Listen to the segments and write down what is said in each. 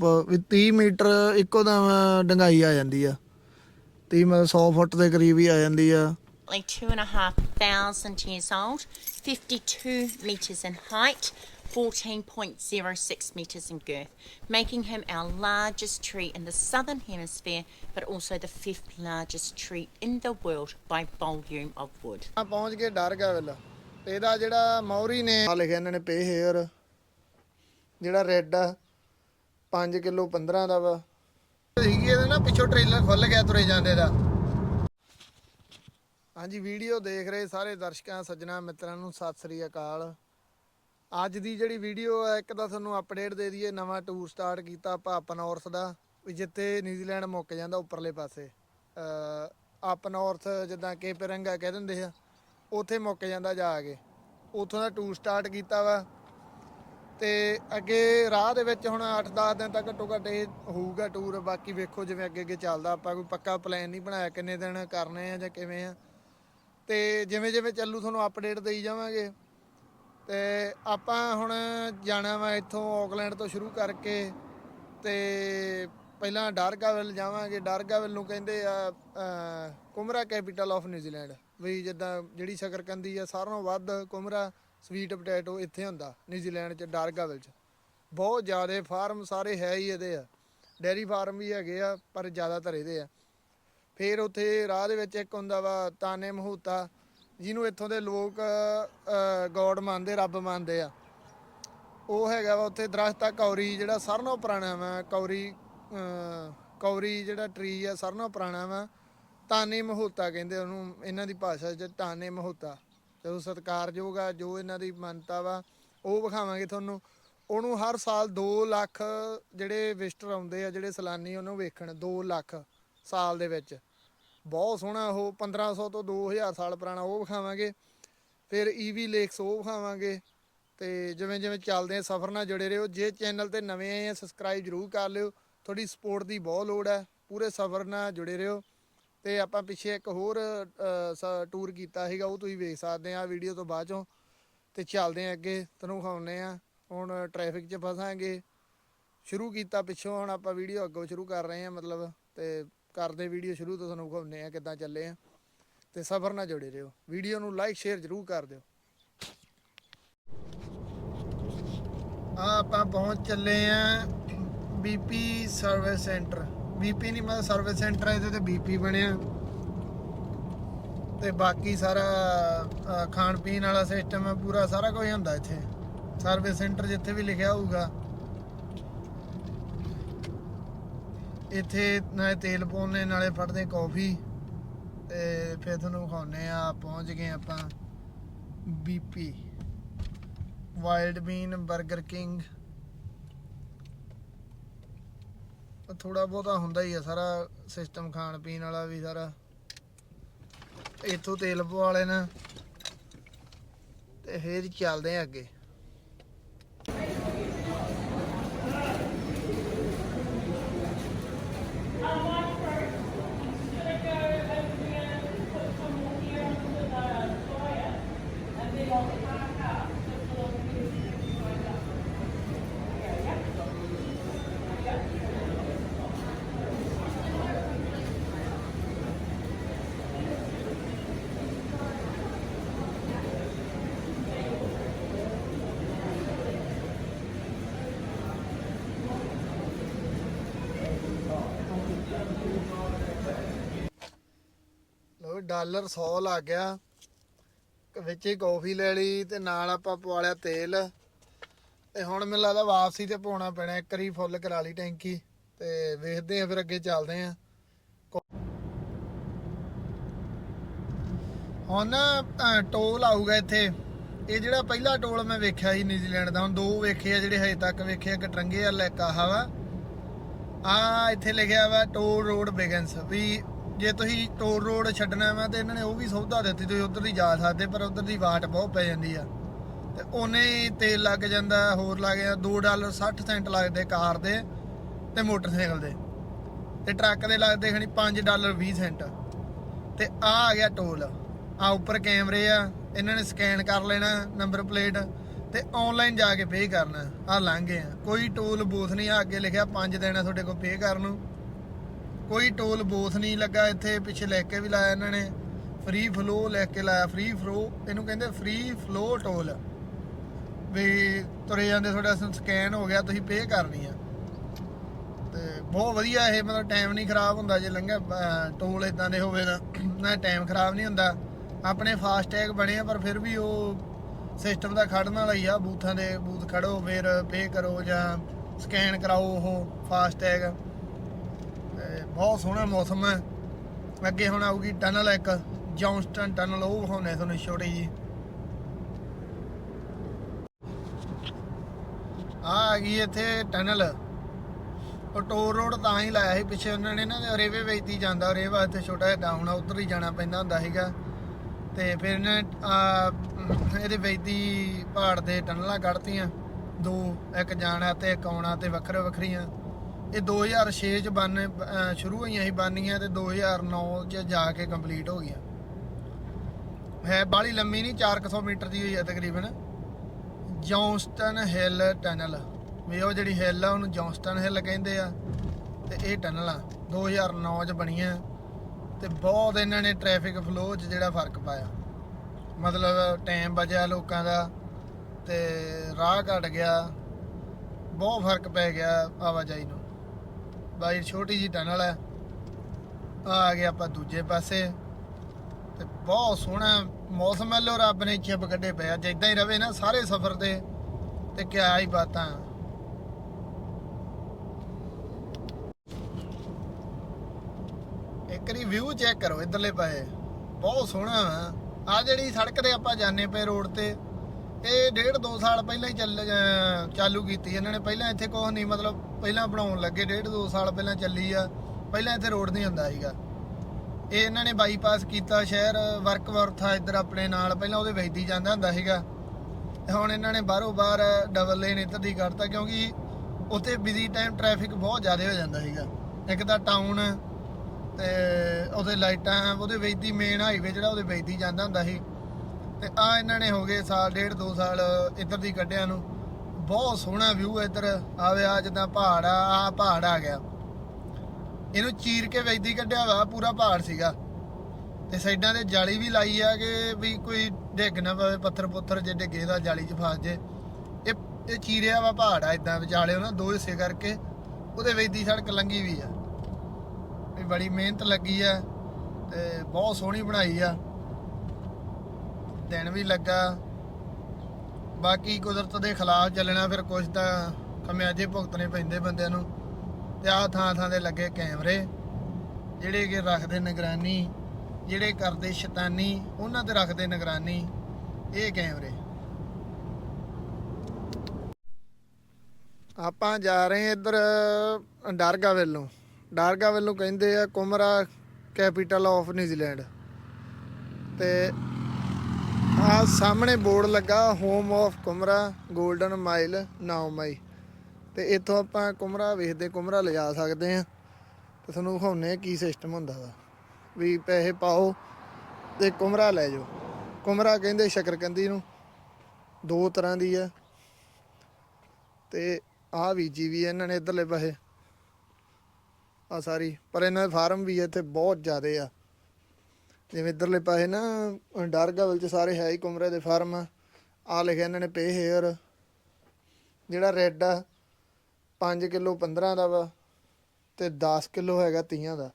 ਪ- ਵੀ 30 ਮੀਟਰ ਇੱਕੋ ਦਮ ਡੰਗਾਈ ਆ ਜਾਂਦੀ ਆ 30 ਮਤਲਬ 100 ਫੁੱਟ ਦੇ ਕਰੀਬ ਹੀ ਆ ਜਾਂਦੀ ਆ Only two and a half thousand years old, 52 metres in height, 14.06 metres in girth, making him our largest tree in the southern hemisphere, but also the fifth largest tree in the world by volume of wood. ਆ ਪਹੁੰਚ ਕੇ ਡਰ ਗਿਆ ਵੇਲਾ ਤੇ ਇਹਦਾ ਜਿਹੜਾ ਮੌਰੀ ਨੇ ਆ ਲਿਖਿਆ ਇਹਨਾਂ ਨੇ ਪੇ ਹੇਅਰ ਜਿਹੜਾ ਰੈੱਡ ਆ 5 ਕਿਲੋ 15 ਦਾ ਵਾ। ਸੀਗੀ ਇਹਦੇ ਨਾ ਪਿੱਛੋਂ ਟ੍ਰੇਲਰ ਖੁੱਲ ਗਿਆ ਤੁਰੇ ਜਾਂਦੇ ਦਾ। ਹਾਂਜੀ ਵੀਡੀਓ ਦੇਖ ਰਹੇ ਸਾਰੇ ਦਰਸ਼ਕਾਂ ਸੱਜਣਾ ਮਿੱਤਰਾਂ ਨੂੰ ਸਤਿ ਸ੍ਰੀ ਅਕਾਲ। ਅੱਜ ਦੀ ਜਿਹੜੀ ਵੀਡੀਓ ਹੈ ਇੱਕ ਤਾਂ ਤੁਹਾਨੂੰ ਅਪਡੇਟ ਦੇ ਦਈਏ ਨਵਾਂ ਟੂਰ ਸਟਾਰਟ ਕੀਤਾ ਆਪਾਂ ਅਪ ਨਾਰਥ ਦਾ ਵੀ ਜਿੱਥੇ ਨਿਊਜ਼ੀਲੈਂਡ ਮੁੱਕ ਜਾਂਦਾ ਉੱਪਰਲੇ ਪਾਸੇ। ਅਪ ਨਾਰਥ ਜਿੱਦਾਂ ਕੇਪ ਰੰਗਾ ਕਹਿ ਦਿੰਦੇ ਆ ਉੱਥੇ ਮੁੱਕ ਜਾਂਦਾ ਜਾ ਕੇ। ਉੱਥੋਂ ਦਾ ਟੂਰ ਸਟਾਰਟ ਕੀਤਾ ਵਾ। ਤੇ ਅੱਗੇ ਰਾਹ ਦੇ ਵਿੱਚ ਹੁਣ 8-10 ਦਿਨ ਤੱਕ ਘੱਟੋ ਘੱਟ ਇਹ ਹੋਊਗਾ ਟੂਰ ਬਾਕੀ ਵੇਖੋ ਜਿਵੇਂ ਅੱਗੇ ਅੱਗੇ ਚੱਲਦਾ, ਆਪਾਂ ਕੋਈ ਪੱਕਾ ਪਲਾਨ ਨਹੀਂ ਬਣਾਇਆ ਕਿੰਨੇ ਦਿਨ ਕਰਨੇ ਆ ਜਾਂ ਕਿਵੇਂ ਆ। ਤੇ ਜਿਵੇਂ ਜਿਵੇਂ ਚੱਲੂ ਤੁਹਾਨੂੰ ਅਪਡੇਟ ਦੇਈ ਜਾਵਾਂਗੇ। ਤੇ ਆਪਾਂ ਹੁਣ ਜਾਣਾ ਵਾ ਇੱਥੋਂ ਆਕਲੈਂਡ ਤੋਂ ਸ਼ੁਰੂ ਕਰਕੇ ਤੇ ਪਹਿਲਾਂ ਡਾਰਗਾਵਿਲ ਜਾਵਾਂਗੇ। ਡਾਰਗਾਵਿਲ ਨੂੰ ਕਹਿੰਦੇ ਆ kumara capital of New Zealand ਵੀ ਜਿੱਦਾਂ ਜਿਹੜੀ ਸ਼ਕਰਕੰਦੀ ਆ, ਸਾਰਿਆਂ ਨਾਲੋਂ ਵੱਧ ਕੁਮਰਾ ਸਵੀਟ ਪੋਟੈਟੋ ਇੱਥੇ ਹੁੰਦਾ ਨਿਊਜ਼ੀਲੈਂਡ ਚ, ਡਾਰਗਾਵਿਲ ਚ। ਬਹੁਤ ਜ਼ਿਆਦਾ ਫਾਰਮ ਸਾਰੇ ਹੈ ਹੀ ਇਹਦੇ ਆ। ਡੈਰੀ ਫਾਰਮ ਵੀ ਹੈਗੇ ਆ, ਪਰ ਜ਼ਿਆਦਾਤਰ ਇਹਦੇ ਆ। ਫਿਰ ਉੱਥੇ ਰਾਹ ਦੇ ਵਿੱਚ ਇੱਕ ਹੁੰਦਾ ਵਾ ਤਾਨੇ ਮਹੂਤਾ, ਜਿਹਨੂੰ ਇੱਥੋਂ ਦੇ ਲੋਕ ਗੋਡ ਮੰਨਦੇ, ਰੱਬ ਮੰਨਦੇ ਆ। ਉਹ ਹੈਗਾ ਵਾ ਉੱਥੇ ਦਰਖਤ ਆ, ਕੌਰੀ ਜਿਹੜਾ ਸਾਰਿਆਂ ਨਾਲੋਂ ਪੁਰਾਣਾ ਵਾ, ਕੌਰੀ ਕੌਰੀ ਜਿਹੜਾ ਟਰੀ ਆ ਸਾਰਿਆਂ ਨਾਲੋਂ ਪੁਰਾਣਾ ਵਾ, ਤਾਨੇ ਮਹੂਤਾ ਕਹਿੰਦੇ ਉਹਨੂੰ, ਇਹਨਾਂ ਦੀ ਭਾਸ਼ਾ 'ਚ ਤਾਨੇ ਮਹੂਤਾ। ਜਦੋਂ ਸਤਿਕਾਰਯੋਗ ਆ, ਜੋ ਇਹਨਾਂ ਦੀ ਮੰਨਤਾ ਵਾ, ਉਹ ਵਿਖਾਵਾਂਗੇ ਤੁਹਾਨੂੰ। ਉਹਨੂੰ ਹਰ ਸਾਲ 2 ਲੱਖ ਜਿਹੜੇ ਵਿਜ਼ਟਰ ਆਉਂਦੇ ਆ, ਜਿਹੜੇ ਸੈਲਾਨੀ ਉਹਨੂੰ ਵੇਖਣ 2 ਲੱਖ ਸਾਲ ਦੇ ਵਿੱਚ। ਬਹੁਤ ਸੋਹਣਾ ਉਹ 1500 ਤੋਂ 2000 ਸਾਲ ਪੁਰਾਣਾ, ਉਹ ਵਿਖਾਵਾਂਗੇ। ਫਿਰ ਈਵੀ ਲੇਕਸ ਉਹ ਵਿਖਾਵਾਂਗੇ। ਤੇ ਜਿਵੇਂ ਜਿਵੇਂ ਚੱਲਦੇ ਆ, ਸਫ਼ਰ ਨਾਲ ਜੁੜੇ ਰਹੋ। ਜੇ ਚੈਨਲ ਤੇ ਨਵੇਂ ਆਏ ਆ ਸਬਸਕ੍ਰਾਈਬ ਜਰੂਰ ਕਰ ਲਿਓ। ਤੁਹਾਡੀ ਸਪੋਰਟ ਦੀ ਬਹੁਤ ਲੋੜ ਹੈ ਪੂਰੇ ਸਫ਼ਰ ਨਾਲ ਜੁੜੇ ਰਹੋ। ਤੇ ਆਪਾਂ ਪਿੱਛੇ ਇੱਕ ਹੋਰ ਟੂਰ ਕੀਤਾ ਸੀਗਾ, ਉਹ ਤੁਸੀਂ ਵੇਖ ਸਕਦੇ ਆ ਵੀਡੀਓ ਤੋਂ ਬਾਅਦ ਚੋਂ। ਤੇ ਚੱਲਦੇ ਆ ਅੱਗੇ ਤੁਹਾਨੂੰ ਵਿਖਾਉਂਦੇ ਆ। ਹੁਣ ਟ੍ਰੈਫਿਕ 'ਚ ਫਸਾਂਗੇ। ਸ਼ੁਰੂ ਕੀਤਾ ਪਿੱਛੋਂ, ਹੁਣ ਆਪਾਂ ਵੀਡੀਓ ਅੱਗੋਂ ਸ਼ੁਰੂ ਕਰ ਰਹੇ ਆ, ਮਤਲਬ ਤੇ ਕਰਦੇ ਵੀਡੀਓ ਸ਼ੁਰੂ ਤੋਂ ਤੁਹਾਨੂੰ ਵਿਖਾਉਂਦੇ ਆ, ਕਿੱਦਾਂ ਚੱਲੇ ਆ। ਤੇ ਸਫ਼ਰ ਨਾਲ ਜੁੜੇ ਰਹੋ। ਵੀਡੀਓ ਨੂੰ ਲਾਈਕ ਸ਼ੇਅਰ ਜਰੂਰ ਕਰ ਦਿਓ। ਆ ਆਪਾਂ ਪਹੁੰਚ ਚੱਲੇ ਆ ਬੀਪੀ ਸਰਵਿਸ ਸੈਂਟਰ ਬੀਪੀ ਨਹੀਂ ਮਤਲਬ ਸਰਵਿਸ ਸੈਂਟਰ ਇਹਦੇ ਤੇ ਬੀਪੀ ਬਣਿਆ। ਤੇ ਬਾਕੀ ਸਾਰਾ ਖਾਣ ਪੀਣ ਵਾਲਾ ਸਿਸਟਮ ਹੈ ਪੂਰਾ ਸਾਰਾ ਕੁਝ ਹੁੰਦਾ ਇੱਥੇ। ਸਰਵਿਸ ਸੈਂਟਰ ਜਿੱਥੇ ਵੀ ਲਿਖਿਆ ਹੋਊਗਾ। ਇੱਥੇ ਨਾਲੇ ਤੇਲ ਪਾਉਣੇ ਨਾਲੇ ਫੜਦੇ ਕਾਫੀ ਤੇ ਫਿਰ ਤੁਹਾਨੂੰ ਵਿਖਾਉਨੇ ਆ ਪਹੁੰਚ ਗਏ ਆਪਾਂ ਬੀਪੀ। ਵਾਈਲਡ ਬੀਨ 버ਗਰ ਕਿੰਗ ਥੋੜਾ ਬਹੁਤਾ ਹੁੰਦਾ ਹੀ ਆ ਸਾਰਾ ਸਿਸਟਮ ਖਾਣ ਪੀਣ ਵਾਲਾ ਵੀ ਸਾਰਾ। ਇੱਥੋਂ ਤੇਲ ਪਵਾ ਲੈਣਾ ਤੇ ਫੇਰ ਚੱਲਦੇ ਆ ਅੱਗੇ ਲੋ ਡਾਲਰ 100 ਲੱਗ ਗਿਆ। ਵਿੱਚ ਹੀ ਕੌਫੀ ਲੈ ਲਈ ਤੇ ਨਾਲ ਆਪਾਂ ਪਵਾ ਲਿਆ ਤੇਲ। ਤੇ ਹੁਣ ਮੈਨੂੰ ਲੱਗਦਾ ਵਾਪਸੀ ਤੇ ਪਾਉਣਾ ਪੈਣਾ, ਇੱਕ ਵਾਰੀ ਫੁੱਲ ਕਰਾ ਲਈ ਟੈਂਕੀ ਤੇ ਵੇਖਦੇ ਆ ਫਿਰ ਅੱਗੇ ਚੱਲਦੇ ਆ ਹੁਣ ਨਾ ਟੋਲ ਆਊਗਾ ਇੱਥੇ। ਇਹ ਜਿਹੜਾ ਪਹਿਲਾ ਟੋਲ ਮੈਂ ਵੇਖਿਆ ਸੀ ਨਿਊਜ਼ੀਲੈਂਡ ਦਾ, ਹੁਣ ਦੋ ਵੇਖੇ ਆ ਜਿਹੜੇ ਹਜੇ ਤੱਕ ਵੇਖੇ ਆ, ਇੱਕ ਟਰੰਗੇ ਵਾਲਾ, ਇੱਕ ਵਾ। ਆ ਇੱਥੇ ਲਿਖਿਆ ਵਾ, ਟੋਲ ਰੋਡ ਬਿਗਨਸ ਵੀ ਜੇ ਤੁਸੀਂ ਟੋਲ ਰੋਡ ਛੱਡਣਾ ਵਾ ਤੇ ਇਹਨਾਂ ਨੇ ਉਹ ਵੀ ਸੁਵਿਧਾ ਦਿੱਤੀ, ਤੁਸੀਂ ਉਧਰ ਦੀ ਜਾ ਸਕਦੇ, ਪਰ ਉਧਰ ਦੀ ਵਾਟ ਬਹੁਤ ਪੈ ਜਾਂਦੀ ਆ। ਤੇ ਉਹਨੇ ਤੇਲ ਲੱਗ ਜਾਂਦਾ, ਹੋਰ ਲੱਗ ਜਾਂਦਾ 2 ਡਾਲਰ 60 ਸੈਂਟ ਲੱਗਦੇ ਕਾਰ ਦੇ ਤੇ ਮੋਟਰਸਾਈਕਲ ਦੇ। ਤੇ ਟਰੱਕ ਦੇ ਲੱਗਦੇ ਖਣੀ 5 ਡਾਲਰ 20 ਸੈਂਟ। ਤੇ ਆ ਆ ਗਿਆ ਟੋਲ ਆ ਉੱਪਰ ਕੈਮਰੇ ਆ, ਇਹਨਾਂ ਨੇ ਸਕੈਨ ਕਰ ਲੈਣਾ ਨੰਬਰ ਪਲੇਟ ਤੇ ਆਨਲਾਈਨ ਜਾ ਕੇ ਪੇ ਕਰਨਾ। ਆ ਗਏ ਆ। ਕੋਈ ਟੋਲ ਬੂਥ ਨਹੀਂ ਆ, ਅੱਗੇ ਲਿਖਿਆ 5 ਦਿਨ ਆ ਤੁਹਾਡੇ ਕੋਲ ਪੇ ਕਰਨ ਨੂੰ। ਕੋਈ ਟੋਲ ਬੂਥ ਨਹੀਂ ਲੱਗਾ ਇੱਥੇ, ਪਿੱਛੇ ਲੈ ਕੇ ਵੀ ਲਾਇਆ ਇਹਨਾਂ ਨੇ। ਫ੍ਰੀ ਫਲੋ ਲੈ ਕੇ ਲਾਇਆ, ਫ੍ਰੀ ਫਲੋ ਇਹਨੂੰ ਕਹਿੰਦੇ ਫ੍ਰੀ ਫਲੋ ਟੋਲ ਵੀ ਤੁਰੇ ਜਾਂਦੇ, ਤੁਹਾਡਾ ਸਕੈਨ ਹੋ ਗਿਆ, ਤੁਸੀਂ ਪੇ ਕਰਨੀ ਆ। ਤੇ ਬਹੁਤ ਵਧੀਆ ਇਹ, ਮਤਲਬ ਟਾਈਮ ਨਹੀਂ ਖਰਾਬ ਹੁੰਦਾ ਜੇ ਲੰਘਿਆ ਟੋਲ ਇਦਾਂ ਦੇ ਹੋਵੇ ਤਾਂ। ਨਾ ਟਾਈਮ ਖਰਾਬ ਨਹੀਂ ਹੁੰਦਾ। ਆਪਣੇ ਫਾਸਟ ਟੈਗ ਬਣੇ ਆ, ਪਰ ਫਿਰ ਵੀ ਉਹ ਸਿਸਟਮ ਦਾ ਖੜਨ ਵਾਲਾ ਹੀ ਆ। ਬੂਥਾਂ ਦੇ, ਬੂਥ ਖੜੋ, ਫਿਰ ਪੇ ਕਰੋ ਜਾਂ ਸਕੈਨ ਕਰਾਓ ਉਹ ਫਾਸਟ ਟੈਗ ਤੇ ਬਹੁਤ ਸੋਹਣਾ ਮੌਸਮ ਹੈ। ਅੱਗੇ ਹੁਣ ਆਊਗੀ ਟਨਲ ਇੱਕ ਜੌਨਸਟਨ ਟਨਲ ਉਹ ਵਿਖਾਉਣੇ ਤੁਹਾਨੂੰ ਛੋਟੀ ਜੀ ਆ ਆ ਗਈ ਇੱਥੇ ਟਨਲ ਉਹ ਟੋਰ ਰੋਡ ਤਾਂ ਹੀ ਲਾਇਆ ਸੀ ਪਿੱਛੇ ਉਹਨਾਂ ਨੇ ਨਾ ਰੇਵੇ ਵੇਚਦੀ ਜਾਂਦਾ ਰੇਵਾ ਇੱਥੇ ਛੋਟਾ ਜਿਹਾ ਡਾਊਨ ਆ ਉਧਰ ਹੀ ਜਾਣਾ ਪੈਂਦਾ ਹੁੰਦਾ ਸੀਗਾ। ਤੇ ਫਿਰ ਇਹਨੇ ਆ, ਇਹਦੇ ਵੇਚਦੀ ਪਹਾੜ ਦੇ ਟਨਲਾਂ ਕੱਢਤੀਆਂ। ਦੋ ਇੱਕ ਜਾਣਾ ਤੇ ਇੱਕ ਆਉਣਾ ਤੇ ਵੱਖਰੇ ਵੱਖਰੀਆਂ। ਇਹ 2006 ਚ ਬਣ ਸ਼ੁਰੂ ਹੋਈਆਂ ਸੀ ਬਣਨੀਆਂ ਤੇ 2009 ਚ ਜਾ ਕੇ ਕੰਪਲੀਟ ਹੋ ਗਈਆਂ। ਹੈ ਬਾਲੀ ਲੰਮੀ ਨਹੀਂ 400 ਮੀਟਰ ਦੀ ਹੋਈ ਹੈ ਤਕਰੀਬਨ। ਜੌਨਸਟਨ ਹਿੱਲ ਟਨਲ। ਵੀ ਉਹ ਜਿਹੜੀ ਹਿੱਲ ਆ, ਉਹਨੂੰ ਜੌਨਸਟਨ ਹਿੱਲ ਕਹਿੰਦੇ ਆ। ਤੇ ਇਹ ਟਨਲ ਆ 2009 ਚ ਬਣੀਆਂ। ਤੇ ਬਹੁਤ ਇਹਨਾਂ ਨੇ ਟ੍ਰੈਫਿਕ ਫਲੋ 'ਚ ਜਿਹੜਾ ਫ਼ਰਕ ਪਾਇਆ। ਮਤਲਬ ਟਾਈਮ ਬਚਿਆ ਲੋਕਾਂ ਦਾ, ਤੇ ਰਾਹ ਘਟ ਗਿਆ। ਬਹੁਤ ਫ਼ਰਕ ਪੈ ਗਿਆ ਆਵਾਜਾਈ ਨੂੰ। ਬਾਈ, ਛੋਟੀ ਜੀ ਟਨਲ ਹੈ। ਆ ਗਏ ਆਪਾਂ ਦੂਜੇ ਪਾਸੇ। ਤੇ ਬਹੁਤ ਸੋਹਣਾ ਮੌਸਮ ਹੈ ਲੋ, ਰੱਬ ਨੇ ਚਿਪ ਕੱਢੇ ਪਿਆ ਜੇ ਇਦਾਂ ਹੀ ਰਵੇ ਨਾ ਸਾਰੇ ਸਫ਼ਰ ਤੇ ਤੇ ਕਿਆ ਹੀ ਬਾਤਾਂ। ਇੱਕ ਵਾਰੀ ਵਿਊ ਚੈੱਕ ਕਰੋ, ਇਧਰਲੇ ਪਾਸੇ। ਬਹੁਤ ਸੋਹਣਾ ਆ ਆ ਜਿਹੜੀ ਸੜਕ ਤੇ ਆਪਾਂ ਜਾਂਦੇ ਪਏ ਰੋਡ ਤੇ ਇਹ ਡੇਢ ਦੋ ਸਾਲ ਪਹਿਲਾਂ ਹੀ ਚੱਲ ਚਾਲੂ ਕੀਤੀ ਇਹਨਾਂ ਨੇ। ਪਹਿਲਾਂ ਇੱਥੇ ਕੁਛ ਨਹੀਂ, ਮਤਲਬ ਪਹਿਲਾਂ ਬਣਾਉਣ ਲੱਗੇ, ਡੇਢ ਦੋ ਸਾਲ ਪਹਿਲਾਂ ਚੱਲੀ ਆ। ਪਹਿਲਾਂ ਇੱਥੇ ਰੋਡ ਨਹੀਂ ਹੁੰਦਾ ਸੀਗਾ। ਇਹ ਇਹਨਾਂ ਨੇ ਬਾਈਪਾਸ ਕੀਤਾ ਸ਼ਹਿਰ ਵਰਕ ਆ ਇੱਧਰ ਆਪਣੇ ਨਾਲ, ਪਹਿਲਾਂ ਉਹਦੇ ਵੇਚਦੀ ਜਾਂਦਾ ਹੁੰਦਾ ਸੀਗਾ। ਤੇ ਹੁਣ ਇਹਨਾਂ ਨੇ ਬਾਹਰੋਂ ਬਾਹਰ ਡਬਲ ਲੇਨ ਇੱਧਰ ਦੀ ਕਰਤਾ, ਕਿਉਂਕਿ ਉੱਥੇ ਬਿਜ਼ੀ ਟਾਈਮ ਟ੍ਰੈਫਿਕ ਬਹੁਤ ਜ਼ਿਆਦਾ ਹੋ ਜਾਂਦਾ ਸੀਗਾ। ਇੱਕ ਤਾਂ ਟਾਊਨ ਤੇ ਉਹਦੇ ਲਾਈਟਾਂ, ਉਹਦੇ ਵੇਚਦੀ ਮੇਨ ਹਾਈਵੇ ਜਿਹੜਾ ਉਹਦੇ ਵੇਚਦੀ ਜਾਂਦਾ ਹੁੰਦਾ ਸੀ। ਤੇ ਆ ਇਹਨਾਂ ਨੇ ਹੋ ਗਏ ਸਾਲ, ਡੇਢ, ਦੋ ਸਾਲ ਇੱਧਰ ਦੀ ਕੱਢਿਆ ਨੂੰ। ਬਹੁਤ ਸੋਹਣਾ ਵਿਊ ਇੱਧਰ। ਆਵੇ ਆ ਜਿੱਦਾਂ ਪਹਾੜ ਆ ਆ ਪਹਾੜ ਆ ਗਿਆ। ਇਹਨੂੰ ਚੀਰ ਕੇ ਵੇਚਦੀ ਕੱਢਿਆ ਵਾ, ਪੂਰਾ ਪਹਾੜ ਸੀਗਾ। ਤੇ ਸਾਈਡਾਂ ਤੇ ਜਾਲੀ ਵੀ ਲਾਈ ਆ ਕਿ ਵੀ ਕੋਈ ਡਿੱਗ ਨਾ ਪਵੇ ਪੱਥਰ ਪੁੱਥਰ ਜੇ ਡਿੱਗੇ ਦਾ ਜਾਲੀ 'ਚ ਫਸ ਜੇ। ਇਹ ਇਹ ਚੀਰਿਆ ਵਾ ਪਹਾੜ ਆ ਇਦਾਂ, ਵਿਚਾਲੇ ਉਹਨਾਂ ਦੋ ਹਿੱਸੇ ਕਰਕੇ। ਉਹਦੇ ਵੇਚਦੀ ਸੜਕ ਲੰਗੀ ਵੀ ਆ। ਵੀ ਬੜੀ ਮਿਹਨਤ ਲੱਗੀ ਆ ਤੇ ਬਹੁਤ ਸੋਹਣੀ ਬਣਾਈ ਆ। ਦਿਨ ਵੀ ਲੱਗਾ। ਬਾਕੀ ਕੁਦਰਤ ਦੇ ਖਿਲਾਫ ਚੱਲਣਾ ਫਿਰ ਕੁਝ ਤਾਂ ਖਮਿਆਜੇ ਭੁਗਤਣੇ ਪੈਂਦੇ ਬੰਦਿਆਂ ਨੂੰ। ਤੇ ਆਹ ਥਾਂ ਥਾਂ ਦੇ ਲੱਗੇ ਕੈਮਰੇ, ਜਿਹੜੇ ਕਿ ਰੱਖਦੇ ਨਿਗਰਾਨੀ, ਜਿਹੜੇ ਕਰਦੇ ਸ਼ੈਤਾਨੀ, ਉਹਨਾਂ ਤੇ ਰੱਖਦੇ ਨਿਗਰਾਨੀ, ਇਹ ਕੈਮਰੇ। ਆਪਾਂ ਜਾ ਰਹੇ ਇੱਧਰ ਡਾਰਗਾ ਵੱਲੋਂ। ਡਾਰਗਾ ਵੱਲੋਂ ਕਹਿੰਦੇ ਆ, ਕੁਮਰਾ ਕੈਪੀਟਲ ਆਫ ਨਿਊਜ਼ੀਲੈਂਡ। ਤੇ ਆ ਸਾਹਮਣੇ ਬੋਰਡ ਲੱਗਾ home of kumara golden mile 9 ਮਈ ਤੇ ਇੱਥੋਂ ਆਪਾਂ ਕੁਮਰਾ ਵੇਖਦੇ ਕੁਮਰਾ ਲਿਜਾ ਸਕਦੇ ਆ ਤੇ ਤੁਹਾਨੂੰ ਵਿਖਾਉਨੇ ਆ ਕੀ ਸਿਸਟਮ ਹੁੰਦਾ ਵਾ। ਵੀ ਪੈਸੇ ਪਾਓ ਤੇ ਕੁਮਰਾ ਲੈ ਜਾਓ। ਕੁਮਰਾ ਕਹਿੰਦੇ ਸ਼ਕਰਕੰਦੀ ਨੂੰ ਦੋ ਤਰ੍ਹਾਂ ਦੀ ਆ। ਤੇ ਆਹ ਬੀਜੀ ਵੀ ਆ, ਇਹਨਾਂ ਨੇ ਇਧਰਲੇ ਪਾਸੇ। ਆ ਸਾਰੀ। ਪਰ ਇਹਨਾਂ ਦੇ ਫਾਰਮ ਵੀ ਇੱਥੇ ਬਹੁਤ ਜ਼ਿਆਦੇ ਆ। ਜਿਵੇਂ ਇਧਰਲੇ ਪਾਸੇ ਨਾ, ਡਾਰਗਾਵਲ ਚ ਸਾਰੇ ਹੈ ਹੀ ਕੁਮਰੇ ਦੇ ਫਾਰਮ। ਆ ਲਿਖਿਆ ਇਹਨਾਂ ਨੇ ਪੇ ਹੇਅਰ। ਜਿਹੜਾ ਰੈੱਡ ਆ 5 ਕਿਲੋ 15 ਦਾ ਵਾ ਤੇ 10 ਕਿਲੋ ਹੈਗਾ 30 ਦਾ।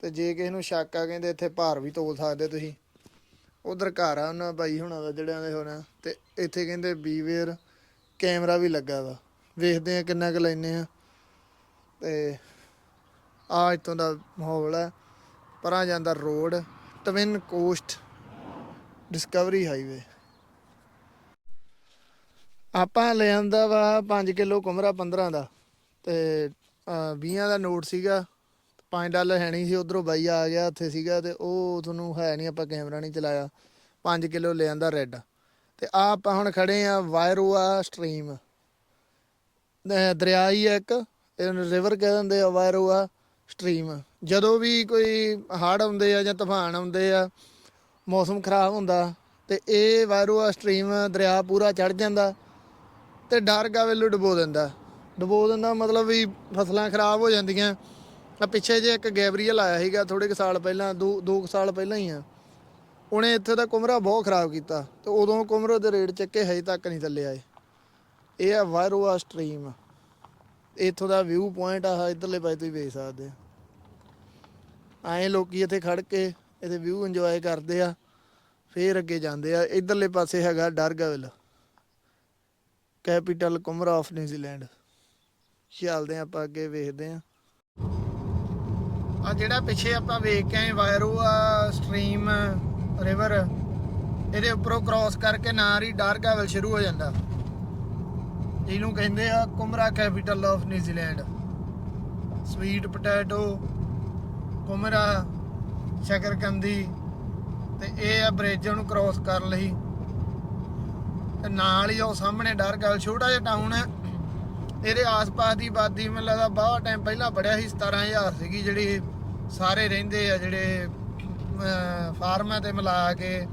ਤੇ ਜੇ ਕਿਸੇ ਨੂੰ ਸ਼ੱਕ ਆ, ਕਹਿੰਦੇ ਇੱਥੇ ਭਾਰ ਵੀ ਤੋਲ ਸਕਦੇ ਤੁਸੀਂ। ਉਧਰ ਘਰ ਆ ਉਹਨਾਂ ਬਾਈ ਹੁਣਾਂ ਦਾ, ਜਿਹੜਿਆਂ ਦੇ ਹੋਣਾ। ਤੇ ਇੱਥੇ ਕਹਿੰਦੇ ਬੀਵੇਅਰ ਕੈਮਰਾ ਵੀ ਲੱਗਾ ਵਾ। ਵੇਖਦੇ ਆ ਕਿੰਨਾ ਕੁ ਲੈਨੇ ਆ। ਤੇ ਆ ਇੱਥੋਂ ਦਾ ਮਾਹੌਲ ਹੈ ਪਰਾਂ ਜਾਂਦਾ road twin coast discovery highway ਆਪਾਂ ਲਿਆਂਦਾ ਵਾ 5 ਕਿਲੋ ਕੁਮਰਾ 15 ਦਾ ਤੇ 20 ਦਾ ਨੋਟ ਸੀਗਾ। 5 ਡਾਲਰ ਹੈ ਨਹੀਂ ਸੀ, ਉਧਰੋਂ ਬਾਈ ਆ ਗਿਆ, ਉੱਥੇ ਸੀਗਾ ਤੇ ਉਹ ਤੁਹਾਨੂੰ ਹੈ ਨਹੀਂ, ਆਪਾਂ ਕੈਮਰਾ ਨਹੀਂ ਚਲਾਇਆ। 5 ਕਿਲੋ ਲਿਆਂਦਾ ਰੈੱਡ ਤੇ ਆ ਆਪਾਂ ਹੁਣ ਖੜੇ ਆ ਵਾਇਰੋਆ ਸਟ੍ਰੀਮ। ਦਰਿਆ ਹੀ ਆ ਇੱਕ, ਇਹਨੂੰ ਰਿਵਰ ਕਹਿ ਦਿੰਦੇ ਆ ਵਾਇਰੋਆ। ਸਟ੍ਰੀਮ ਜਦੋਂ ਵੀ ਕੋਈ ਹੜ੍ਹ ਆਉਂਦੇ ਆ ਜਾਂ ਤੂਫਾਨ ਆਉਂਦੇ ਆ, ਮੌਸਮ ਖਰਾਬ ਹੁੰਦਾ ਤੇ ਇਹ ਵਾਇਰੂਆ ਸਟ੍ਰੀਮ ਦਰਿਆ ਪੂਰਾ ਚੜ ਜਾਂਦਾ ਤੇ ਡਾਰਗਾ ਵੱਲੋਂ ਡੁਬੋ ਦਿੰਦਾ। ਡੁਬੋ ਦਿੰਦਾ ਮਤਲਬ ਵੀ ਫਸਲਾਂ ਖਰਾਬ ਹੋ ਜਾਂਦੀਆਂ। ਆ ਪਿੱਛੇ ਜੇ ਇੱਕ ਗੈਬਰੀਅਲ ਆਇਆ ਸੀਗਾ ਥੋੜੇ ਕੁ ਸਾਲ ਪਹਿਲਾਂ, ਦੋ ਦੋ ਕੁ ਸਾਲ ਪਹਿਲਾਂ ਹੀ ਆ। ਉਹਨੇ ਇੱਥੇ ਦਾ ਕੁਮਰਾ ਬਹੁਤ ਖਰਾਬ ਕੀਤਾ ਤੇ ਉਦੋਂ ਕੁਮਰੇ ਦੇ ਰੇਟ ਚੱਕੇ ਹਜੇ ਤੱਕ ਨਹੀਂ ਥੱਲੇ ਆਏ। ਇਹ ਆ ਵਾਇਰੋਆ ਸਟ੍ਰੀਮ ਇੱਥੋਂ ਦਾ ਵਿਊ ਪੁਆਇੰਟ ਆ ਇਧਰਲੇ ਪਾਸੇ ਤੁਸੀਂ ਵੇਖ ਸਕਦੇ ਆ। ਐਂ ਲੋਕੀ ਇੱਥੇ ਖੜ ਕੇ ਇਹਦੇ ਵਿਊ ਇੰਜੋਏ ਕਰਦੇ ਆ, ਫੇਰ ਅੱਗੇ ਜਾਂਦੇ ਆ। ਇਧਰਲੇ ਪਾਸੇ ਹੈਗਾ ਡਰਗਾਵਿਲ ਕੈਪੀਟਲ ਕੁਮਰਾ ਆਫ ਨਿਊਜ਼ੀਲੈਂਡ ਚੱਲਦੇ ਆ ਆਪਾਂ ਅੱਗੇ ਵੇਖਦੇ ਆ। ਆ ਜਿਹੜਾ ਪਿੱਛੇ ਆਪਾਂ ਵੇਖ ਕੇ ਆਏ ਵਾਇਰੋਆ ਸਟ੍ਰੀਮ ਰਿਵਰ ਇਹਦੇ ਉੱਪਰੋਂ ਕ੍ਰਾਸ ਕਰਕੇ ਨਾਲ ਹੀ ਡਾਰਗਾਵਿਲ ਸ਼ੁਰੂ ਹੋ ਜਾਂਦਾ। ਜਿਹਨੂੰ ਕਹਿੰਦੇ ਆ kumara capital of New Zealand sweet potato kumara ਸ਼ਕਰਕੰਦੀ ਤੇ ਇਹ ਆ ਬ੍ਰਿਜ ਨੂੰ ਕ੍ਰਾਸ ਕਰਨ ਲਈ। ਤੇ ਨਾਲ ਹੀ ਉਹ ਸਾਹਮਣੇ ਡਰ ਗੱਲ, ਛੋਟਾ ਜਿਹਾ ਟਾਊਨ ਹੈ ਇਹਦੇ ਆਸ-ਪਾਸ ਦੀ ਆਬਾਦੀ ਮੈਨੂੰ ਲੱਗਦਾ ਬਹੁਤ ਟਾਈਮ ਪਹਿਲਾਂ ਬੜਿਆ ਸੀ 17000 ਸੀਗੀ ਜਿਹੜੀ ਸਾਰੇ ਰਹਿੰਦੇ ਆ, ਜਿਹੜੇ ਫਾਰਮਾਂ ਤੇ ਮਿਲਾ ਕੇ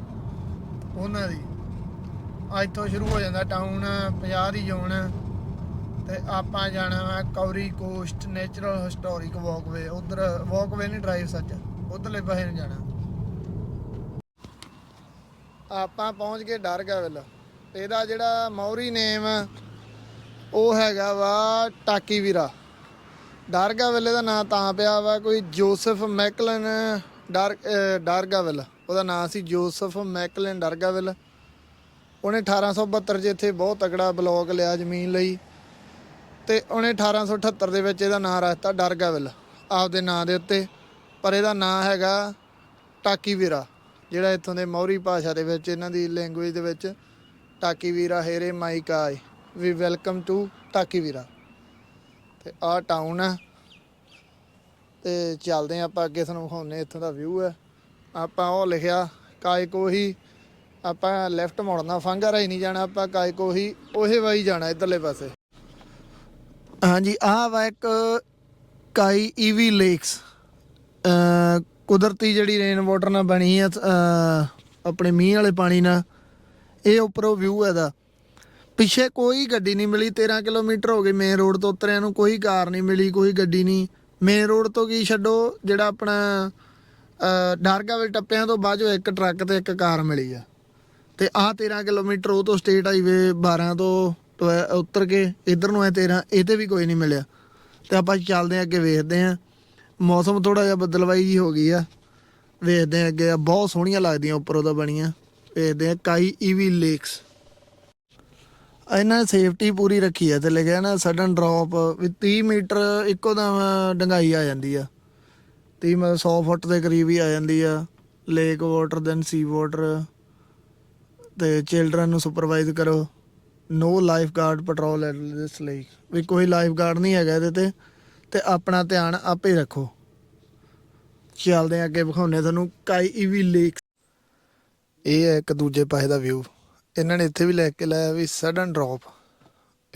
ਉਹਨਾਂ ਦੀ। ਅੱਜ ਤੋਂ ਸ਼ੁਰੂ ਹੋ ਜਾਂਦਾ ਟਾਊਨ 50 ਦੀ ਜ਼ੋਨ। ਤੇ ਆਪਾਂ ਜਾਣਾ ਵਾ Kauri Coast natural historic walkway. ਉਧਰ ਵਾਕਵੇ ਨਹੀਂ ਡਰਾਈਵ ਸੱਚ, ਉਧਰਲੇ ਪਾਸੇ ਨੂੰ ਜਾਣਾ। ਆਪਾਂ ਪਹੁੰਚ ਗਏ ਡਾਰਗਾਵਿਲ। ਇਹਦਾ ਜਿਹੜਾ ਮੌਰੀ ਨੇਮ, ਉਹ ਹੈਗਾ ਵਾ ਟਾਕੀ ਵੀਰਾ ਡਾਰਗਾਵਿਲ ਦਾ ਨਾਂ ਤਾਂ ਪਿਆ ਵਾ ਕੋਈ ਜੋਸਫ ਮੈਕਲਨ ਡਾਰ, ਅਹ ਡਾਰਗਾਵਿਲ। ਉਹਦਾ ਨਾਂ ਸੀ ਜੋਸਫ ਮੈਕਲਨ ਡਾਰਗਾਵਿਲ। ਉਹਨੇ 1872 'ਚ ਇੱਥੇ ਬਹੁਤ ਤਗੜਾ ਬਲੌਕ ਲਿਆ ਜ਼ਮੀਨ ਲਈ। ਤੇ ਉਹਨੇ 1878 ਦੇ ਵਿੱਚ ਇਹਦਾ ਨਾਂ ਰੱਖਤਾ ਡਾਰਗਾਵਿਲ, ਆਪਦੇ ਨਾਂ ਦੇ ਉੱਤੇ। ਪਰ ਇਹਦਾ ਨਾਂ ਹੈਗਾ ਟਾਕੀ ਵੀਰਾ ਜਿਹੜਾ ਇੱਥੋਂ ਦੇ ਮੌਰੀ ਭਾਸ਼ਾ ਦੇ ਵਿੱਚ, ਇਹਨਾਂ ਦੀ ਲੈਂਗੁਏਜ ਦੇ ਵਿੱਚ ਟਾਕੀ ਵੀਰਾ ਹੇਰੇ ਮਾਈਕਾਈ ਵੀ ਵੈਲਕਮ ਟੂ ਟਾਕੀ ਵੀਰਾ ਤੇ ਆਹ ਟਾਊਨ ਹੈ ਤੇ ਚੱਲਦੇ ਆ ਆਪਾਂ ਅੱਗੇ, ਤੁਹਾਨੂੰ ਵਿਖਾਉਨੇ ਇੱਥੋਂ ਦਾ ਵਿਊ ਹੈ ਆਪਾਂ ਉਹ ਲਿਖਿਆ ਕਾਇਕੋ ਹੀ ਆਪਾਂ ਲੈਫਟ ਮੁੜਨਾ, ਫੰਗਾ ਰਾਈ ਨਹੀਂ ਜਾਣਾ ਆਪਾਂ ਕਾਇਕੋ ਹੀ ਉਹੇ ਵਾਈ ਜਾਣਾ ਇਧਰਲੇ ਪਾਸੇ। ਹਾਂਜੀ ਆਹ ਵਾ ਇੱਕ ਕਾਈ ਈਵੀ ਲੇਕਸ। ਕੁਦਰਤੀ ਜਿਹੜੀ ਰੇਨ ਵਾਟਰ ਨਾਲ ਬਣੀ ਆ ਆਪਣੇ ਮੀਂਹ ਵਾਲੇ ਪਾਣੀ ਨਾਲ। ਇਹ ਉੱਪਰੋਂ ਵਿਊ ਇਹਦਾ। ਪਿੱਛੇ ਕੋਈ ਗੱਡੀ ਨਹੀਂ ਮਿਲੀ 13 ਕਿਲੋਮੀਟਰ ਹੋ ਗਏ ਮੇਨ ਰੋਡ ਤੋਂ ਉਤਰਿਆਂ ਨੂੰ ਕੋਈ ਕਾਰ ਨਹੀਂ ਮਿਲੀ ਕੋਈ ਗੱਡੀ ਨਹੀਂ। ਮੇਨ ਰੋਡ ਤੋਂ ਕੀ ਛੱਡੋ ਜਿਹੜਾ ਆਪਣਾ ਅ, ਡਾਰਗਾਵਿਲ ਟੱਪਿਆਂ ਤੋਂ ਬਾਅਦ ਜੋ ਇੱਕ ਟਰੱਕ ਤੇ ਇੱਕ ਕਾਰ ਮਿਲੀ ਆ। ਤੇ ਆਹ 13 ਕਿਲੋਮੀਟਰ ਉਹ ਤੋਂ ਸਟੇਟ ਹਾਈਵੇ 12 ਤੋਂ ਉਤਰ ਕੇ ਇਧਰ ਨੂੰ ਹੈ 13 ਇਹ ਤੇ ਵੀ ਕੋਈ ਨਹੀਂ ਮਿਲਿਆ। ਤੇ ਆਪਾਂ ਚੱਲਦੇ ਹਾਂ ਅੱਗੇ, ਵੇਖਦੇ ਹਾਂ ਮੌਸਮ ਥੋੜਾ ਜਿਹਾ ਬਦਲਵਾਈ ਜੀ ਹੋ ਗਈ ਆ। ਵੇਖਦੇ ਹਾਂ ਅੱਗੇ ਬਹੁਤ ਸੋਹਣੀਆਂ ਲੱਗਦੀਆਂ ਉੱਪਰੋਂ ਤਾਂ ਬਣੀਆਂ। ਵੇਖਦੇ ਹਾਂ ਕਾਈ ਈਵੀ ਲੇਕਸ। ਇਹਨਾਂ ਨੇ ਸੇਫਟੀ ਪੂਰੀ ਰੱਖੀ ਹੈ ਤੇ ਲਿਖਿਆ ਨਾ ਸਡਨ ਡ੍ਰੌਪ ਵੀ 30 ਮੀਟਰ ਇੱਕੋ ਦਮ ਡੰਗਾਈ ਆ ਜਾਂਦੀ ਆ। 30 ਮਤਲਬ 100 ਫੁੱਟ ਦੇ ਕਰੀਬ ਹੀ ਆ ਜਾਂਦੀ ਆ। Lake water, then sea water ਤੇ ਚਿਲਡਰਨ ਨੂੰ ਸੁਪਰਵਾਈਜ਼ ਕਰੋ। No lifeguard patrol at this lake ਵੀ ਕੋਈ ਲਾਈਫ ਗਾਰਡ ਨਹੀਂ ਹੈਗਾ ਇਹਦੇ ਤੇ ਤੇ ਆਪਣਾ ਧਿਆਨ ਆਪੇ ਰੱਖੋ। ਚੱਲਦੇ ਆ ਅੱਗੇ ਵਿਖਾਉਨੇ ਤੁਹਾਨੂੰ ਕਾਈ ਈਵੀ ਲੇਕ ਇਹ ਹੈ ਇੱਕ ਦੂਜੇ ਪਾਸੇ ਦਾ ਵਿਊ ਇਹਨਾਂ ਨੇ ਇੱਥੇ ਵੀ ਲੈ ਕੇ ਲਾਇਆ ਵੀ ਸਡਨ ਡ੍ਰੌਪ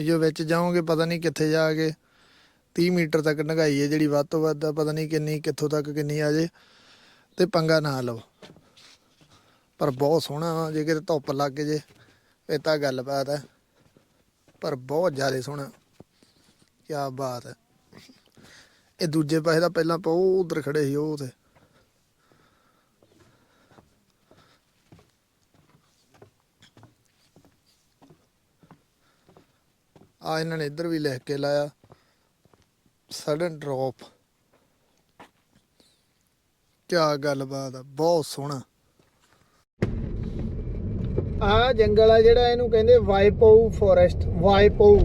ਜੋ ਵਿੱਚ ਜਾਓਗੇ ਪਤਾ ਨਹੀਂ ਕਿੱਥੇ ਜਾ ਕੇ 30 ਮੀਟਰ ਤੱਕ ਡੰਗਾਈ ਹੈ ਜਿਹੜੀ ਵੱਧ ਤੋਂ ਵੱਧ ਪਤਾ ਨਹੀਂ ਕਿੰਨੀ, ਕਿੱਥੋਂ ਤੱਕ ਕਿੰਨੀ ਆ ਜੇ। ਤੇ ਪੰਗਾ ਨਾ ਲਓ। ਪਰ ਬਹੁਤ ਸੋਹਣਾ ਵਾ, ਜੇ ਕਿਤੇ ਧੁੱਪ ਲੱਗ ਜੇ, ਇਹ ਤਾਂ ਗੱਲਬਾਤ ਹੈ। ਪਰ ਬਹੁਤ ਜ਼ਿਆਦਾ ਸੋਹਣਾ। ਕੀ ਬਾਤ ਹੈ। ਇਹ ਦੂਜੇ ਪਾਸੇ ਦਾ ਪਹਿਲਾਂ ਆਪਾਂ ਉਹ ਉਧਰ ਖੜੇ ਸੀ, ਉਹ ਤੇ। ਆ ਇਹਨਾਂ ਨੇ ਇੱਧਰ ਵੀ ਲਿਖ ਕੇ ਲਾਇਆ। ਸਡਨ ਡ੍ਰੌਪ ਕੀ ਗੱਲਬਾਤ ਆ ਬਹੁਤ ਸੋਹਣਾ। ਆ ਜੰਗਲ ਆ ਜਿਹੜਾ ਇਹਨੂੰ ਕਹਿੰਦੇ ਵਾਈਪੋਊ ਫੋਰੈਸਟ ਵਾਈਪੋਊ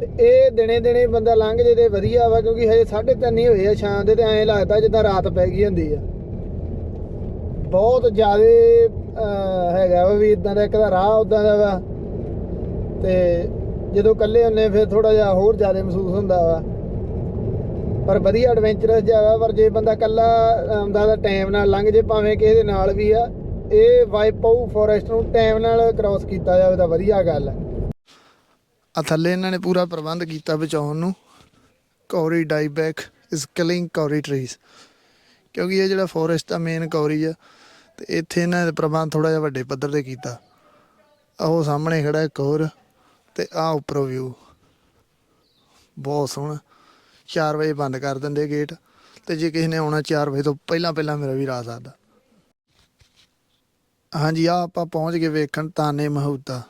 ਤੇ ਇਹ ਦਿਨੇ ਦਿਨੇ ਬੰਦਾ ਲੰਘ ਜੇ ਤੇ ਵਧੀਆ ਵਾ, ਕਿਉਂਕਿ ਹਜੇ 3:30 ਹੀ ਹੋਏ ਆ ਸ਼ਾਮ ਦੇ, ਤੇ ਐਂ ਲੱਗਦਾ ਜਿੱਦਾਂ ਰਾਤ ਪੈ ਗਈ ਹੁੰਦੀ ਆ। ਬਹੁਤ ਜ਼ਿਆਦਾ ਹੈਗਾ ਵਾ ਵੀ ਇਦਾਂ ਦਾ ਇੱਕ ਦਾ ਰਾਹ ਉਦਾਂ ਦਾ ਵਾ। ਤੇ ਜਦੋਂ ਇਕੱਲੇ ਹੁੰਨੇ ਫਿਰ ਥੋੜਾ ਜਿਹਾ ਹੋਰ ਜ਼ਿਆਦਾ ਮਹਿਸੂਸ ਹੁੰਦਾ ਵਾ। ਪਰ ਵਧੀਆ ਐਡਵੈਂਚਰਸ ਜਿਹਾ ਵਾ, ਪਰ ਜੇ ਬੰਦਾ ਇਕੱਲਾ ਆਉਂਦਾ ਤਾਂ ਟਾਈਮ ਨਾਲ ਲੰਘ ਜੇ, ਭਾਵੇਂ ਕਿਸੇ ਦੇ ਨਾਲ ਵੀ ਆ ਇਹ ਵਾਈਪਾਊ ਫੋਰੈਸਟ ਨੂੰ ਟਾਈਮ ਨਾਲ ਕ੍ਰਾਸ ਕੀਤਾ ਜਾਵੇ ਤਾਂ ਵਧੀਆ ਗੱਲ ਹੈ। ਆ ਥੱਲੇ ਇਹਨਾਂ ਨੇ ਪੂਰਾ ਪ੍ਰਬੰਧ ਕੀਤਾ ਬਚਾਉਣ ਨੂੰ। ਕੌਰੀ ਡਾਈਬੈਕ ਇਸ ਕਿਲਿੰਗ ਕੌਰੀ ਟਰੀਜ਼ ਕਿਉਂਕਿ ਇਹ ਜਿਹੜਾ ਫੋਰੈਸਟ ਦਾ ਮੇਨ ਕੌਰੀ ਆ, ਤੇ ਇੱਥੇ ਇਹਨਾਂ ਦੇ ਪ੍ਰਬੰਧ ਥੋੜਾ ਜਿਹਾ ਵੱਡੇ ਪੱਧਰ ਤੇ ਕੀਤਾ। ਉਹ ਸਾਹਮਣੇ ਖੜਾ ਇੱਕ ਹੋਰ, ਤੇ ਆਹ ਉੱਪਰੋਂ ਵਿਊ ਬਹੁਤ ਸੋਹਣਾ। 4 ਵਜੇ ਬੰਦ ਕਰ ਦਿੰਦੇ ਗੇਟ ਤੇ ਜੇ ਕਿਸੇ ਨੇ ਆਉਣਾ 4 ਵਜੇ ਤੋਂ ਪਹਿਲਾਂ ਪਹਿਲਾਂ ਮੇਰਾ ਵੀ ਆ ਸਕਦਾ ਹਾਂਜੀ ਆ ਆਪਾਂ ਪਹੁੰਚ ਗਏ ਵੇਖਣ ਤਾਨੇ ਮਹੂਤਾ।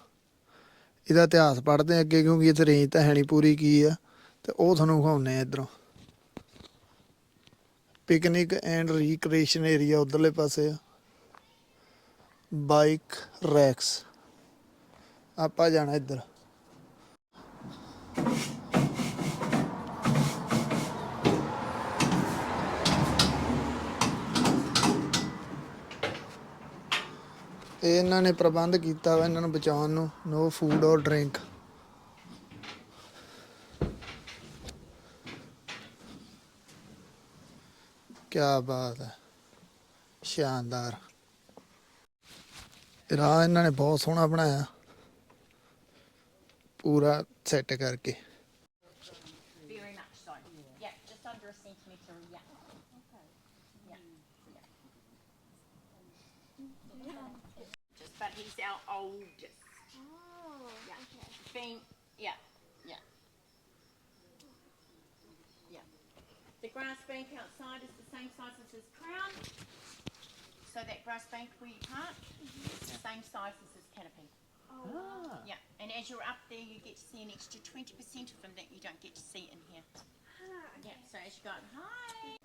ਇਹਦਾ ਇਤਿਹਾਸ ਪੜ੍ਹਦੇ ਹਾਂ ਅੱਗੇ, ਕਿਉਂਕਿ ਇੱਥੇ ਰੇਂਜ ਤਾਂ ਹੈ ਨਹੀਂ ਪੂਰੀ ਕੀ ਆ। ਤੇ ਉਹ ਤੁਹਾਨੂੰ ਵਿਖਾਉਨੇ ਆ ਇਧਰੋਂ। ਪਿਕਨਿਕ ਐਂਡ ਰੀਕ੍ਰੀਏਸ਼ਨ ਏਰੀਆ ਉਧਰਲੇ ਪਾਸੇ ਆ। ਬਾਈਕ ਰੈਕਸ ਆਪਾਂ ਜਾਣਾ ਇੱਧਰ। ਇਹ ਇਹਨਾਂ ਨੇ ਪ੍ਰਬੰਧ ਕੀਤਾ ਵਾ ਇਹਨਾਂ ਨੂੰ ਬਚਾਉਣ ਨੂੰ ਨੋ ਫੂਡ ਔਰ ਡਰਿੰਕ ਕੀ ਬਾਤ ਹੈ। ਸ਼ਾਨਦਾਰ। ਰਾਹ ਇਹਨਾਂ ਨੇ ਬਹੁਤ ਸੋਹਣਾ ਬਣਾਇਆ। ਪੂਰਾ ਸੈੱਟ ਕਰਕੇ। Our oldest. Oh, Yeah. okay. Been, yeah, yeah. Yeah. The grass bank outside is the same size as his crown. So that grass bank where you park mm-hmm. is the same size as his canopy. Oh, yeah, and as you're up there, you get to see an extra 20% of them that you don't get to see in here. Ah, yeah, so as you go, hi.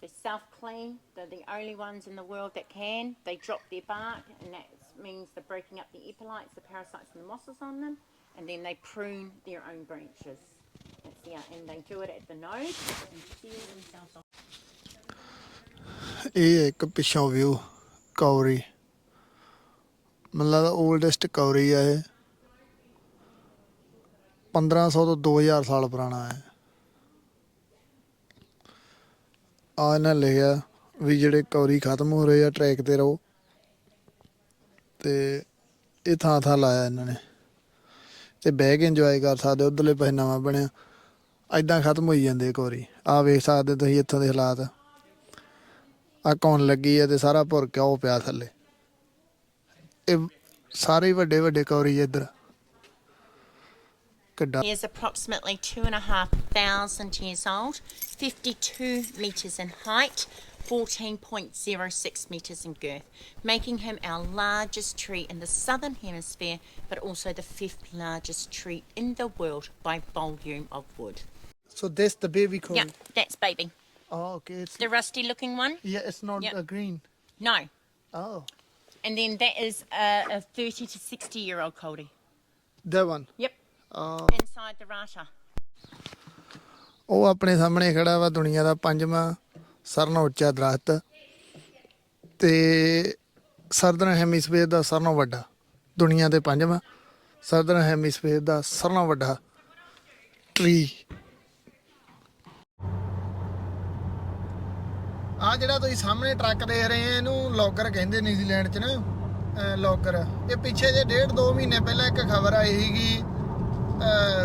They self-clean. They're the only ones in the world that can. They drop their bark, and that means they're breaking up the epilites, the parasites, and the mosses on them, and then they prune their own branches. That's, yeah, and they do it at the nose and seal themselves off. ਇਹ ਇੱਕ ਪਿੱਛੋਂ view ਕੌਰੀ ਮੈਨੂੰ ਲੱਗਦਾ oldest ਕੌਰੀ ਆ ਇਹ 1500 ਤੋਂ 2000 ਸਾਲ ਪੁਰਾਣਾ ਹੈ ਆ ਇਹਨਾਂ ਲਿਖਿਆ ਵੀ ਜਿਹੜੇ ਕੌਰੀ ਖਤਮ ਹੋ ਰਹੇ ਆ ਟਰੈਕ ਤੇ ਰਹੋ ਤੇ ਇਹ ਥਾਂ ਥਾਂ ਲਾਇਆ ਇਹਨਾਂ ਨੇ। ਤੇ ਬਹਿ ਕੇ ਇੰਜੋਏ ਕਰ ਸਕਦੇ ਉਧਰਲੇ ਪਾਸੇ ਨਵਾਂ ਬਣਿਆ। ਐਦਾਂ ਖਤਮ ਹੋਈ ਜਾਂਦੇ ਕੌਰੀ ਆ ਵੇਖ ਸਕਦੇ ਤੁਸੀਂ ਇੱਥੋਂ ਦੇ ਹਾਲਾਤ। ਆ ਕੌਣ ਲੱਗੀ ਹੈ ਤੇ ਸਾਰਾ ਭੁਰ ਕੇ ਉਹ ਪਿਆ ਥੱਲੇ। ਇਹ ਸਾਰੇ ਵੱਡੇ ਵੱਡੇ ਕੌਰੀ ਆ ਇੱਧਰ। is approximately two and a half thousand years old, 52 metres in height, 14.06 metres in girth, making him our largest tree in the southern hemisphere, but also the fifth largest tree in the world by volume of wood. So this the baby corn. Yeah, that's baby. Oh, okay. It's The rusty looking one? yeah, it's not Yeah. uh, green. No. Oh, And then that is a, a 30 to 60 year old Coldy. that one. Yep, Oh, inside the rata. ਉਹ ਆਪਣੇ ਸਾਹਮਣੇ ਖੜਾ ਵਾ ਦੁਨੀਆ ਦਾ ਪੰਜਵਾਂ ਸਾਰਿਆਂ ਨਾਲੋਂ ਉੱਚਾ ਦਰਖਤ ਤੇ ਸਰਦਰਨ ਹੈਮੀਸਫੇਅਰ ਦਾ ਸਾਰਿਆਂ ਨਾਲੋਂ ਵੱਡਾ, ਦੁਨੀਆ ਦੇ ਪੰਜਵਾਂ ਸਰਦਰਨ ਹੈਮੀਸਫੇਅਰ ਦਾ ਸਾਰਿਆਂ ਨਾਲੋਂ ਵੱਡਾ ਟਰੀ ਆ ਜਿਹੜਾ ਤੁਸੀਂ ਸਾਹਮਣੇ ਟਰੱਕ ਦੇਖ ਰਹੇ ਆ ਇਹਨੂੰ ਲੌਗਰ ਕਹਿੰਦੇ ਨਿਊਜ਼ੀਲੈਂਡ 'ਚ ਨਾ ਲੌਗਰ ਇਹ ਪਿੱਛੇ ਜੇ ਡੇਢ ਦੋ ਮਹੀਨੇ ਪਹਿਲਾਂ ਇੱਕ ਖਬਰ ਆਈ ਸੀਗੀ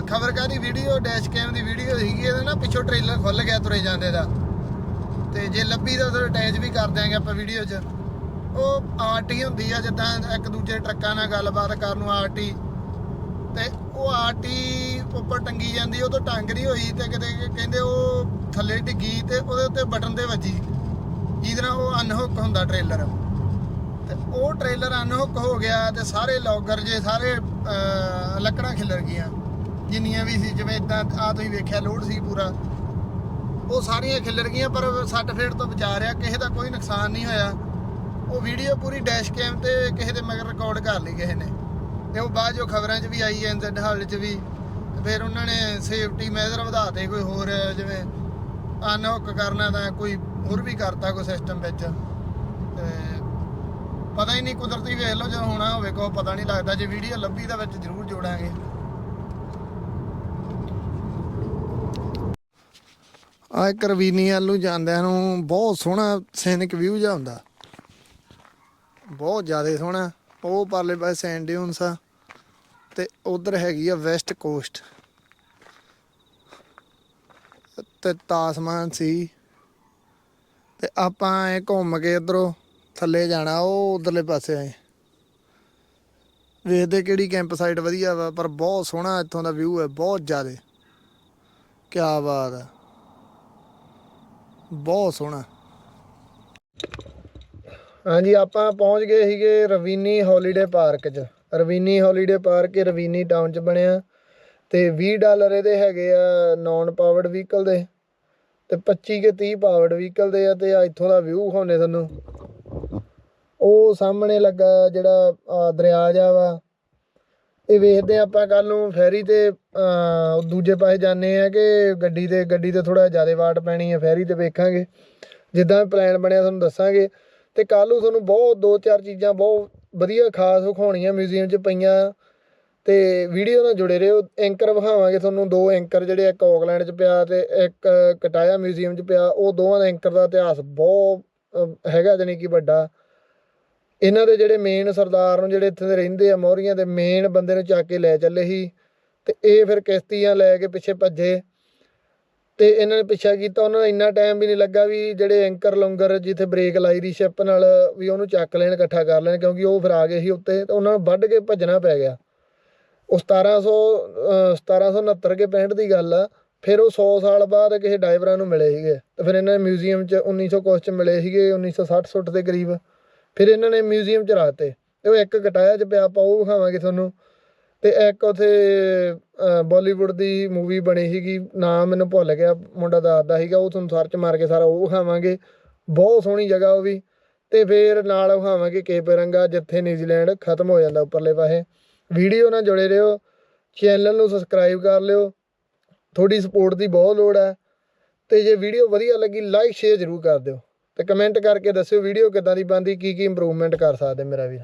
ਖਬਰ ਕਾਦੀ ਵੀਡੀਓ ਡੈਸ਼ ਕੈਮ ਦੀ ਵੀਡੀਓ ਸੀਗੀ, ਇਹਦਾ ਨਾ ਪਿੱਛੋਂ ਟ੍ਰੇਲਰ ਖੁੱਲ ਗਿਆ ਤੁਰੇ ਜਾਂਦੇ ਦਾ। ਤੇ ਜੇ ਲੱਭੀ ਤਾਂ ਉਹਦੇ ਅਟੈਚ ਵੀ ਕਰ ਦਿਆਂਗੇ ਆਪਾਂ ਵੀਡੀਓ 'ਚ। ਉਹ ਆਰਟੀ ਹੁੰਦੀ ਆ, ਜਿੱਦਾਂ ਇੱਕ ਦੂਜੇ ਟਰੱਕਾਂ ਨਾਲ ਗੱਲਬਾਤ ਕਰਨ ਨੂੰ ਆਰਟੀ ਤੇ ਉਹ ਆਰਟੀ ਉੱਪਰ ਟੰਗੀ ਜਾਂਦੀ, ਉਹ ਤੋਂ ਟੰਗ ਨਹੀਂ ਹੋਈ ਤੇ ਕਿਤੇ ਕਹਿੰਦੇ ਉਹ ਥੱਲੇ ਡਿੱਗੀ ਤੇ ਉਹਦੇ ਉੱਤੇ ਬਟਨ ਤੇ ਵੱਜੀ। ਜਿਹਦੇ ਨਾਲ ਉਹ ਅਨਹੁੱਕ ਹੁੰਦਾ ਟ੍ਰੇਲਰ ਤੇ ਉਹ ਟ੍ਰੇਲਰ ਅਨਹੁੱਕ ਹੋ ਗਿਆ ਤੇ ਸਾਰੇ ਲੌਗਰ ਜੇ ਸਾਰੇ ਲੱਕੜਾਂ ਖਿਲਰ ਗਈਆਂ। ਜਿੰਨੀਆਂ ਵੀ ਸੀ, ਜਿਵੇਂ ਇਦਾਂ ਆ ਤੁਸੀਂ ਵੇਖਿਆ, ਲੋਡ ਸੀ ਪੂਰਾ। ਉਹ ਸਾਰੀਆਂ ਖਿਲਰ ਗਈਆਂ, ਪਰ ਸੱਟ ਫੇਟ ਤੋਂ ਬਚਾ ਰਿਹਾ, ਕਿਸੇ ਦਾ ਕੋਈ ਨੁਕਸਾਨ ਨਹੀਂ ਹੋਇਆ। ਉਹ ਵੀਡੀਓ ਪੂਰੀ ਡੈਸ਼ ਕੈਮ ਤੇ ਕਿਸੇ ਦੇ ਮਗਰ ਰਿਕਾਰਡ ਕਰ ਲਈ ਕਿਸੇ ਨੇ। ਤੇ ਉਹ ਬਾਅਦ ਜੋ ਖਬਰਾਂ 'ਚ ਵੀ ਆਈ ਐਨਜ਼ੈਡ ਹਾਲ 'ਚ ਵੀ। ਫਿਰ ਉਹਨਾਂ ਨੇ ਸੇਫਟੀ ਮੈਜ਼ਰ ਵਧਾਤੇ ਕੋਈ ਹੋਰ, ਜਿਵੇਂ ਅਨਹੁੱਕ ਕਰਨਾ ਤਾਂ ਕੋਈ ਹੋਰ ਵੀ ਕਰਤਾ ਕੋਈ ਸਿਸਟਮ ਵਿੱਚ। ਤੇ ਪਤਾ ਹੀ ਨਹੀਂ ਕੁਦਰਤੀ ਵੇਖ ਲਓ, ਜਦੋਂ ਹੋਣਾ ਹੋਵੇ ਕੋ ਪਤਾ ਨਹੀਂ ਲੱਗਦਾ। ਜੇ ਵੀਡੀਓ ਲੱਭੀ ਤਾਂ ਵਿੱਚ ਜ਼ਰੂਰ ਜੋੜਾਂਗੇ। ਆ ਕਰਵੀਨੀ ਰਵੀਨੀ ਵੱਲ ਨੂੰ ਜਾਂਦਿਆਂ ਨੂੰ ਬਹੁਤ ਸੋਹਣਾ ਸੈਨਿਕ ਵਿਊ ਜਿਹਾ ਹੁੰਦਾ। ਬਹੁਤ ਜ਼ਿਆਦਾ ਸੋਹਣਾ। ਉਹ ਪਰਲੇ ਪਾਸੇ ਸੈਂਡ ਡਿਊਨਸ ਆ ਤੇ ਉਧਰ ਹੈਗੀ ਆ ਵੈਸਟ ਕੋਸਟ ਤੇ ਤਾਸਮਾਨ ਸੀ। ਤੇ ਆਪਾਂ ਐ ਘੁੰਮ ਕੇ ਇਧਰੋਂ ਥੱਲੇ ਜਾਣਾ, ਉਹ ਉਧਰਲੇ ਪਾਸੇ ਆਏ ਵੇਖਦੇ ਕਿਹੜੀ ਕੈਂਪ ਸਾਈਟ ਵਧੀਆ ਵਾ, ਪਰ ਬਹੁਤ ਸੋਹਣਾ ਇੱਥੋਂ ਦਾ ਵਿਊ ਹੈ, ਬਹੁਤ ਜ਼ਿਆਦਾ। ਕੀ ਬਾਤ ਹੈ ਬਹੁਤ ਸੋਹਣਾ। ਹਾਂਜੀ, ਆਪਾਂ ਪਹੁੰਚ ਗਏ ਸੀਗੇ ਰਵੀਨੀ ਹੌਲੀਡੇ ਪਾਰਕ 'ਚ। ਰਵੀਨੀ ਹੌਲੀਡੇ ਪਾਰਕ ਇਹ ਰਵੀਨੀ ਟਾਊਨ 'ਚ ਬਣਿਆ। ਤੇ 20 ਡਾਲਰ ਇਹਦੇ ਹੈਗੇ ਆ ਨਾਨ ਪਾਵਰਡ ਵਹੀਕਲ ਦੇ। ਤੇ 25 ਕੇ 30 ਪਾਵਰਡ ਵਹੀਕਲ ਦੇ ਆ ਤੇ ਇੱਥੋਂ ਦਾ ਵਿਊ ਹੋਣੇ ਤੁਹਾਨੂੰ। ਉਹ ਸਾਹਮਣੇ ਲੱਗਾ ਜਿਹੜਾ ਦਰਿਆ ਜਾ ਵਾ। ਇਹ ਵੇਖਦੇ ਹਾਂ ਆਪਾਂ ਕੱਲ ਨੂੰ ਫੈਰੀ ਤੇ ਦੂਜੇ ਪਾਸੇ ਜਾਂਦੇ ਆ ਕਿ ਗੱਡੀ ਤੇ ਗੱਡੀ ਤੇ ਥੋੜਾ ਜ਼ਿਆਦਾ ਵਾਟ ਪੈਣੀ ਹੈ, ਫੈਰੀ ਤੇ ਵੇਖਾਂਗੇ। ਜਿੱਦਾਂ ਪਲਾਨ ਬਣਿਆ ਤੁਹਾਨੂੰ ਦੱਸਾਂਗੇ। ਤੇ ਕੱਲ ਨੂੰ ਤੁਹਾਨੂੰ ਬਹੁਤ, ਦੋ ਚਾਰ ਚੀਜ਼ਾਂ ਬਹੁਤ ਵਧੀਆ ਖਾਸ ਵਿਖਾਉਣੀਆਂ ਮਿਊਜ਼ੀਅਮ 'ਚ ਪਈਆਂ। ਤੇ ਵੀਡੀਓ ਨਾਲ ਜੁੜੇ ਰਹੋ। ਐਂਕਰ ਵਿਖਾਵਾਂਗੇ ਤੁਹਾਨੂੰ ਦੋ ਐਂਕਰ ਜਿਹੜੇ ਇੱਕ ਆਕਲੈਂਡ 'ਚ ਪਿਆ ਤੇ ਇੱਕ ਕਟਾਇਆ ਮਿਊਜ਼ੀਅਮ 'ਚ ਪਿਆ। ਉਹ ਦੋਵਾਂ ਦਾ ਐਂਕਰ ਦਾ ਇਤਿਹਾਸ ਬਹੁਤ ਹੈਗਾ ਜਾਣੀ ਕਿ ਵੱਡਾ। ਇਹਨਾਂ ਦੇ ਜਿਹੜੇ ਮੇਨ ਸਰਦਾਰ ਨੂੰ ਜਿਹੜੇ ਇੱਥੇ ਦੇ ਰਹਿੰਦੇ ਆ, ਮੋਹਰੀਆਂ ਦੇ ਮੇਨ ਬੰਦੇ ਨੂੰ ਚੱਕ ਕੇ ਲੈ ਚੱਲੇ ਸੀ ਤੇ ਇਹ ਫਿਰ ਕਿਸ਼ਤੀਆਂ ਲੈ ਕੇ ਪਿੱਛੇ ਭੱਜੇ ਤੇ ਇਹਨਾਂ ਨੇ ਪਿੱਛਾ ਕੀਤਾ, ਉਹਨਾਂ ਨੂੰ ਇੰਨਾ ਟਾਈਮ ਵੀ ਨਹੀਂ ਲੱਗਾ ਵੀ ਜਿਹੜੇ ਐਂਕਰ ਲੰਗਰ ਜਿੱਥੇ ਬ੍ਰੇਕ ਲਾਈ ਦੀ ਸ਼ਿਪ ਨਾਲ ਵੀ ਉਹਨੂੰ ਚੱਕ ਲੈਣ, ਇਕੱਠਾ ਕਰ ਲੈਣ, ਕਿਉਂਕਿ ਉਹ ਫਿਰ ਆ ਗਏ ਸੀ ਉੱਤੇ ਤੇ ਉਹਨਾਂ ਨੂੰ ਵੱਢ ਕੇ ਭੱਜਣਾ ਪੈ ਗਿਆ। ਉਹ 1700 ਅਹ 1769 ਕੇ 65 ਦੀ ਗੱਲ ਆ, ਫਿਰ ਉਹ 100 ਸਾਲ ਬਾਅਦ ਕਿਸੇ ਡਾਈਵਰਾਂ ਨੂੰ ਮਿਲੇ ਸੀਗੇ ਤੇ ਫਿਰ ਇਹਨਾਂ ਨੇ ਮਿਊਜ਼ੀਅਮ 'ਚ 1900 ਕੁਛ 'ਚ ਮਿਲੇ ਸੀਗੇ 1960 ਸੁੱਟ ਦੇ ਕਰੀਬ। ਫਿਰ ਇਹਨਾਂ ਨੇ ਮਿਊਜ਼ੀਅਮ 'ਚ ਰੱਖਤੇ ਤੇ ਉਹ ਇੱਕ ਕਟਾਇਆ 'ਚ ਪਿਆ, ਆਪਾਂ ਉਹ ਵਿਖਾਵਾਂਗੇ ਤੁਹਾਨੂੰ। ਤੇ ਇੱਕ ਉਥੇ ਬਾਲੀਵੁੱਡ ਦੀ ਮੂਵੀ ਬਣੀ ਸੀਗੀ, ਨਾਮ ਮੈਨੂੰ ਭੁੱਲ ਗਿਆ, ਮੁੰਡਾ ਦੱਸਦਾ ਸੀਗਾ, ਉਹ ਤੁਹਾਨੂੰ ਸਰਚ ਮਾਰ ਕੇ ਸਾਰਾ ਉਹ ਵਿਖਾਵਾਂਗੇ। ਬਹੁਤ ਸੋਹਣੀ ਜਗ੍ਹਾ ਉਹ ਵੀ। ਤੇ ਫਿਰ ਨਾਲ ਵਿਖਾਵਾਂਗੇ ਕੇਪਰੰਗਾ ਜਿੱਥੇ ਨਿਊਜ਼ੀਲੈਂਡ ਖਤਮ ਹੋ ਜਾਂਦਾ ਉੱਪਰਲੇ ਪਾਸੇ। ਵੀਡੀਓ ਨਾਲ ਜੁੜੇ ਰਹੋ ਚੈਨਲ ਨੂੰ ਸਬਸਕ੍ਰਾਈਬ ਕਰ ਲਿਓ। ਤੁਹਾਡੀ ਸਪੋਰਟ ਦੀ ਬਹੁਤ ਲੋੜ ਹੈ। ਤੇ ਜੇ ਵੀਡੀਓ ਵਧੀਆ ਲੱਗੀ ਲਾਈਕ ਸ਼ੇਅਰ ਜ਼ਰੂਰ ਕਰ ਦਿਓ। ਤੇ ਕਮੈਂਟ ਕਰਕੇ ਦੱਸਿਓ ਵੀਡੀਓ ਕਿੱਦਾਂ ਦੀ ਬਣਦੀ ਕੀ ਕੀ ਇੰਪਰੂਵਮੈਂਟ ਕਰ ਸਕਦੇ ਮੇਰਾ ਵੀਰ।